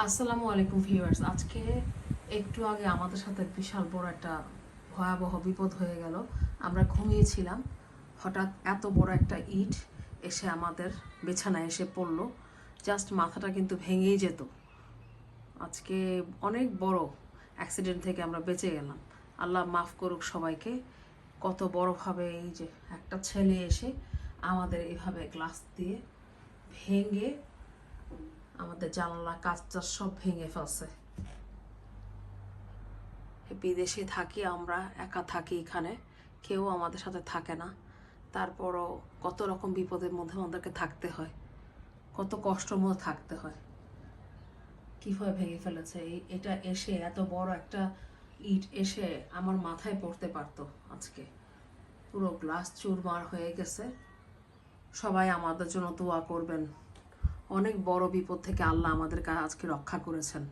আসসালামু আলাইকুম ভিউয়ার্স। আজকে একটু আগে আমাদের সাথে বিশাল বড় একটা ভয়াবহ বিপদ হয়ে গেল। আমরা ঘুমিয়েছিলাম। হঠাৎ এত বড় একটা ইট এসে আমাদের বিছানায় এসে পড়ল। জাস্ট মাথাটা কিন্তু ভেঙেই যেত। আজকে অনেক বড় অ্যাক্সিডেন্ট থেকে আমরা বেঁচে গেলাম। আল্লাহ মাফ করুক সবাইকে। কত বড়ভাবে এই যে একটা ছেলে এসে আমাদের এইভাবে গ্লাস দিয়ে ভেঙে আমাদের জানালা কাঁচটা সব ভেঙে ফেলছে। বিদেশে থাকি আমরা, একা থাকি এখানে, কেউ আমাদের সাথে থাকে না। তারপরও কত রকম বিপদের মধ্যে আমাদেরকে থাকতে হয়, কত কষ্টের মধ্যে থাকতে হয়। কীভাবে ভেঙে ফেলেছে? এই, এটা এসে এত বড় একটা ইট এসে আমার মাথায় পড়তে পারতো আজকে। পুরো গ্লাস চুরমার হয়ে গেছে। সবাই আমাদের জন্য দোয়া করবেন। অনেক বড় বিপদ থেকে আল্লাহ আমাদেরকে আজকে রক্ষা করেছেন।